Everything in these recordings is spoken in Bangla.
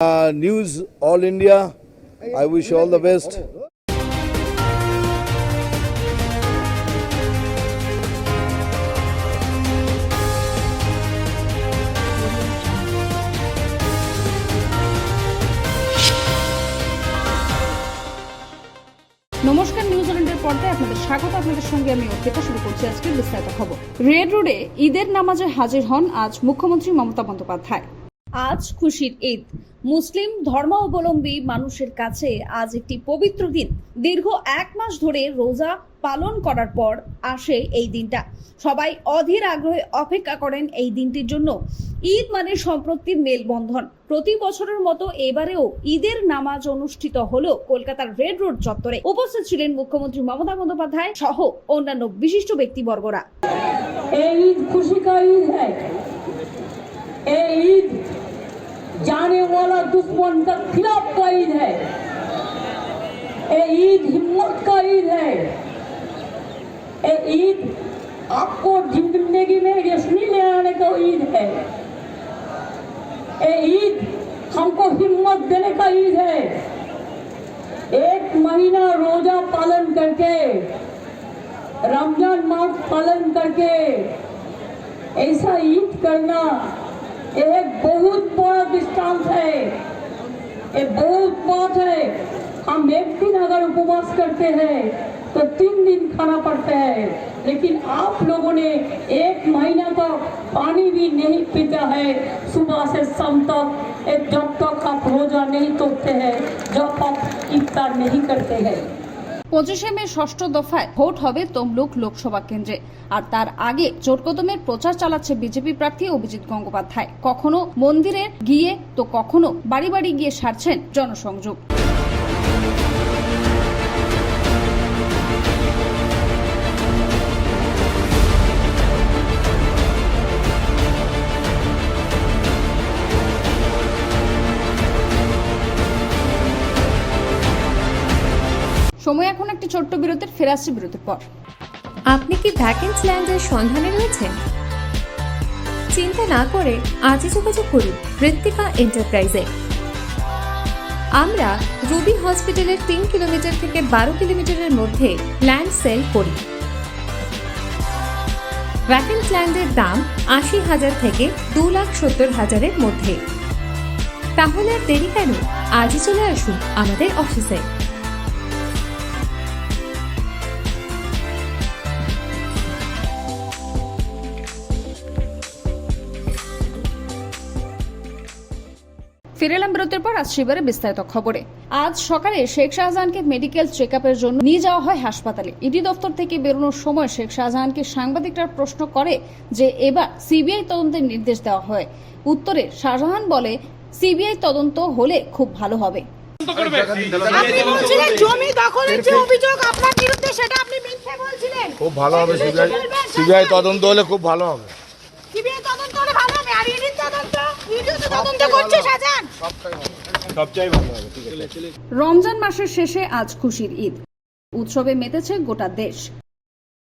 Uh, news All India. I wish all the best. নমস্কার নিউজিল্যান্ডের পর্দায় আপনাদের স্বাগত আপনাদের সঙ্গে আমি অর্পিতা শুরু করছি আজকে বিস্তারিত খবর রেড রোডে ঈদের নামাজে হাজির হন আজ মুখ্যমন্ত্রী মমতা বন্দ্যোপাধ্যায় আজ খুশির ঈদ। মুসলিম ধর্মাবলম্বী মানুষের কাছে আজ একটি পবিত্র দিন। দীর্ঘ এক মাস ধরে রোজা পালন করার পর আসে এই দিনটা। সবাই অধীর আগ্রহে অপেক্ষা করেন এই দিনটির জন্য। ঈদ মানে সম্প্রতির মেলবন্ধন। প্রতি বছরের মতো এবারেও ঈদের নামাজ অনুষ্ঠিত হলো কলকাতার রেড রোড চত্বরে। উপস্থিত ছিলেন মুখ্যমন্ত্রী মমতা বন্দ্যোপাধ্যায় সহ অন্যান্য বিশিষ্ট ব্যক্তিবর্গরা। এই ঈদ খুশি এই ঈদ जाने वाला दुश्मन का खिलाफ का ईद है। ये ईद हिम्मत का ईद है। ये ईद आपको ज़िंदगी में रोशनी ले आने का ईद है। ये ईद हमको हिम्मत देने का ईद है। एक महीना रोजा पालन करके, रमज़ान मास पालन करके ऐसा ईद करना एक बहुत बड़ा दृष्टांत है। ये बहुत बात है। हम एक दिन अगर उपवास करते हैं तो तीन दिन खाना पड़ता है। लेकिन आप लोगों ने एक महीना तक पानी भी नहीं पीता है। सुबह से शाम तक जब तक आप रोजा नहीं तोड़ते हैं जब आप इफ्तार नहीं करते हैं। পঁচিশে মে ষষ্ঠ দফায় ভোট হবে তমলুক লোকসভা কেন্দ্রে। আর তার আগে জোরকদমের প্রচার চালাচ্ছে বিজেপি প্রার্থী অভিজিৎ গঙ্গোপাধ্যায়। কখনো মন্দিরে গিয়ে তো কখনো বাড়ি বাড়ি গিয়ে সারছেন জনসংযোগ। সময় এখন একটি ছোট্ট বিরতির ফেরাসি আসছে বিরতির পর। আপনি কি ভ্যাকেন্স ল্যান্ডের সন্ধানে রয়েছেন? চিন্তা না করে আজই যোগাযোগ করুন ঋত্বিকা এন্টারপ্রাইজে। আমরা রুবি হসপিটালের তিন কিলোমিটার থেকে বারো কিলোমিটারের মধ্যে ল্যান্ড সেল করি। ভ্যাকেন্স ল্যান্ডের দাম আশি হাজার থেকে দু লাখ সত্তর হাজারের মধ্যে। তাহলে আর দেরি কেন? আজই চলে আসুন আমাদের অফিসে ফিরে এলাম বিরতির পর আজ শিবিরে বিস্তারিত খবরে। আজ সকালে শেখ শাহজাহানকে মেডিকেল চেক আপের জন্য নিয়ে যাওয়া হয় হাসপাতালে। ইডি দপ্তর থেকে বেরোনোর সময় শেখ শাহজাহানকে সাংবাদিকরা প্রশ্ন করে যে এবার সিবিআই তদন্তের নির্দেশ দেওয়া হয়। উত্তরে শাহজাহান বলে সিবিআই তদন্ত হলে খুব ভালো হবে। আপনি বলছিলেন জমি দখলের যে অভিযোগ আপনার বিরুদ্ধে সেটা আপনি মিথ্যে বলছিলেন। খুব ভালো হবে সিবিআই সিবিআই। তদন্ত হলে খুব ভালো হবে সিবিআই তদন্ত হলে ভালো হবে আর ইডির তদন্ত ইডিও তো তদন্ত করছে সাজান সবচাই ভালো হবে ঠিক আছে রমজান মাসের শেষে আজ খুশির ঈদ উৎসবে মেতেছে গোটা দেশ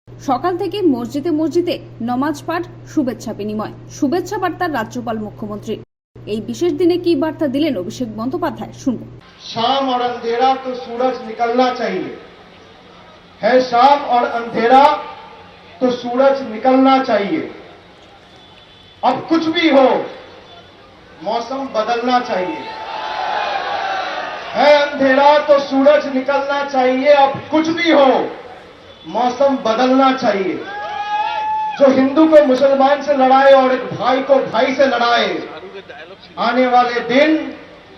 সকাল থেকে মসজিদে মসজিদে নমাজ পাঠ শুভেচ্ছা বিনিময় শুভেচ্ছা বার্তার রাজ্যপাল মুখ্যমন্ত্রী এই বিশেষ দিনে কি বার্তা দিলেন অভিষেক বন্দ্যোপাধ্যায় শুনব शाम और अंधेरा तो सूरज निकलना चाहिए है शाम और अंधेरा तो सूरज निकलना चाहिए अब कुछ भी हो मौसम बदलना चाहिए है अंधेरा तो सूरज निकलना चाहिए अब कुछ भी हो मौसम बदलना चाहिए जो हिंदू को मुसलमान से लड़ाए और एक भाई को भाई से लड़ाए आने वाले दिन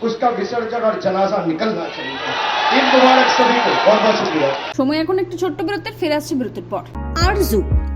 उसका विसर्जन और जनाजा निकलना चाहिए ईद मुबारक सभी को बहुत बहुत शुक्रिया সময় এখন একটি ছোট্ট বিরতির ফিরে আসছে বিরতির পর Arzu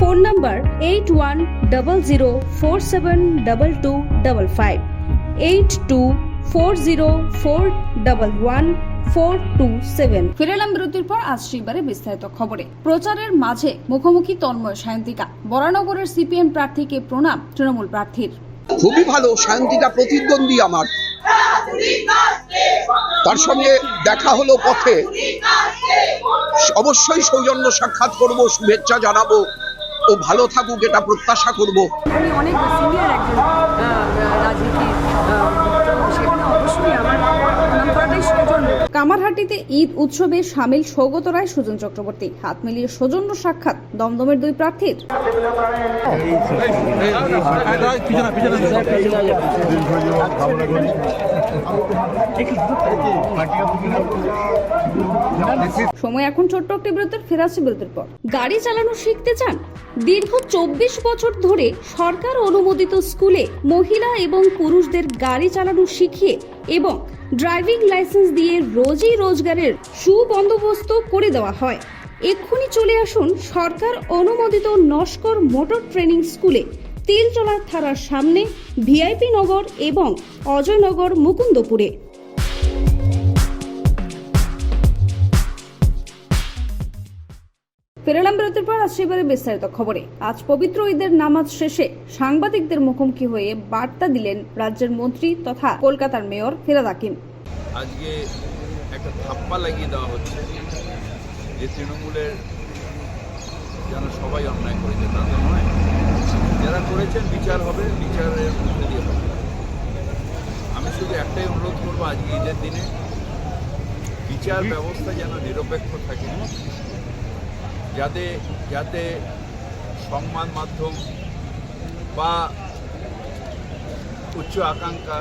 Phone number eight one double zero four seven double two double five eight two four zero four double one four two seven. ফিরে এলাম বিরতির পর আজ শিববারে বিস্তারিত খবরে। প্রচারের মাঝে মুখোমুখি তন্ময় সায়ন্তিকা বরানগরের সিপিএম প্রার্থীকে প্রণাম তৃণমূল প্রার্থীর। খুবই ভালো সায়ন্তিকা প্রতিদ্বন্দ্বী আমার। তার সঙ্গে দেখা হলো পথে। অবশ্যই সৌজন্য সাক্ষাৎ করব শুভেচ্ছা জানাব। ও ভালো থাকুক এটা প্রত্যাশা করব। অনেক সিনিয়র একজন রাজনীতি সেখানে অবশ্যই আমার প্রণাম করাটাই সৌজন্য কামারহাটিতে ঈদ উৎসবে সামিল সৌগত রায়, সুজন চক্রবর্তী। হাত মিলিয়ে সৌজন্য সাক্ষাৎ, দমদমের দুই প্রার্থীর। সময় এখন ছোট্ট একটি বিরতির ফেরাচ্ছি বিরতির পর। গাড়ি চালানো শিখতে চান? দীর্ঘ চব্বিশ বছর ধরে সরকার অনুমোদিত স্কুলে মহিলা এবং পুরুষদের গাড়ি চালানো শিখিয়ে এবং ড্রাইভিং লাইসেন্স দিয়ে রোজই রোজগারের সুবন্দোবস্ত করে দেওয়া হয়। এক্ষুনি চলে আসুন সরকার অনুমোদিত নস্কর মোটর ট্রেনিং স্কুলে। তিলচলার থানার সামনে ভিআইপি নগর এবং অজয়নগর মুকুন্দপুরে। ফেরালাম বিরতির পর আজ সেবারে বিস্তারিত খবরে। আজ পবিত্র ঈদের নামাজ শেষে সাংবাদিকদের মুখোমুখি হয়ে বার্তা দিলেন রাজ্যের মন্ত্রী তথা কলকাতার মেয়র ফেরাদ হাকিম। আজকে একটা ধাপ্পা লাগিয়ে দেওয়া হচ্ছে যে তৃণমূলের যেন সবাই অন্যায় করেছে, তা তো নয়। যারা করেছেন, বিচার হবে, বিচারের মধ্যে দিয়ে হবে। আমি শুধু একটাই অনুরোধ করব আজকে ঈদের দিনে বিচার ব্যবস্থা যেন নিরপেক্ষ থাকে। যাতে যাতে সংবাদ মাধ্যম বা উচ্চ আকাঙ্ক্ষা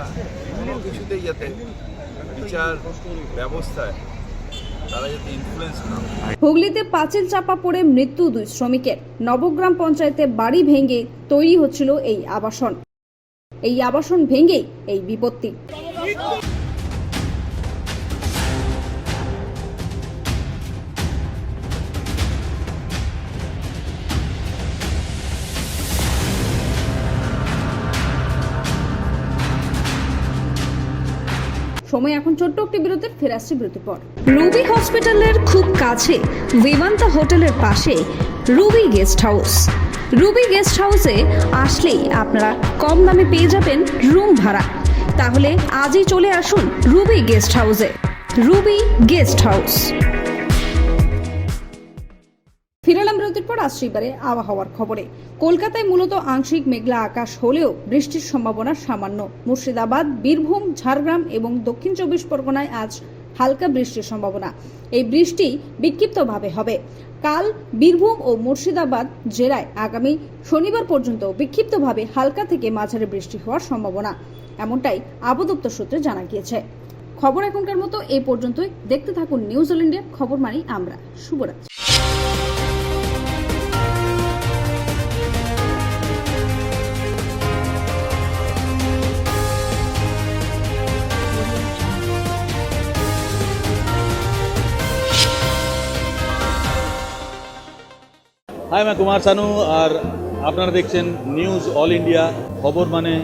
কোনো কিছুতেই যাতে বিচার ব্যবস্থায় হুগলিতে পাঁচিল চাপা পড়ে মৃত্যু দুই শ্রমিকের। নবগ্রাম পঞ্চায়েতে বাড়ি ভেঙে তৈরি হচ্ছিল এই আবাসন। এই আবাসন ভেঙেই এই বিপত্তি। সময় এখন ছোট্ট একটি বিরতির, ফের আসছে বিরতির পর। রুবি হসপিটালের খুব কাছে বিমান্তা হোটেলের পাশে, Ruby guest house. Ruby guest হাউসে আসলেই আপনারা কম দামে পেয়ে যাবেন রুম ভাড়া। তাহলে আজই চলে আসুন রুবি গেস্ট হাউসে। Ruby guest house. ফিরালাম বিরতির পর আসছে এবারে আবহাওয়ার খবরে। কলকাতায় মূলত আংশিক মেঘলা আকাশ হলেও বৃষ্টির সম্ভাবনা সামান্য। মুর্শিদাবাদ, বীরভূম, ঝাড়গ্রাম এবং দক্ষিণ চব্বিশ পরগনায় আজ হালকা বৃষ্টির সম্ভাবনা। এই বৃষ্টি বিক্ষিপ্তভাবে হবে। কাল বীরভূম ও মুর্শিদাবাদ জেলায় আগামী শনিবার পর্যন্ত বিক্ষিপ্তভাবে হালকা থেকে মাঝারি বৃষ্টি হওয়ার সম্ভাবনা। এমনটাই আবদপ্তর সূত্রে জানা গিয়েছে। খবর এখনকার মতো এই পর্যন্তই। দেখতে থাকুন নিউজ অল ইন্ডিয়া খবর মানি আমরা। শুভরাত্রি। हाय मैं कुमार सानू और आपनारा देखें निूज अल इंडिया खबर मानी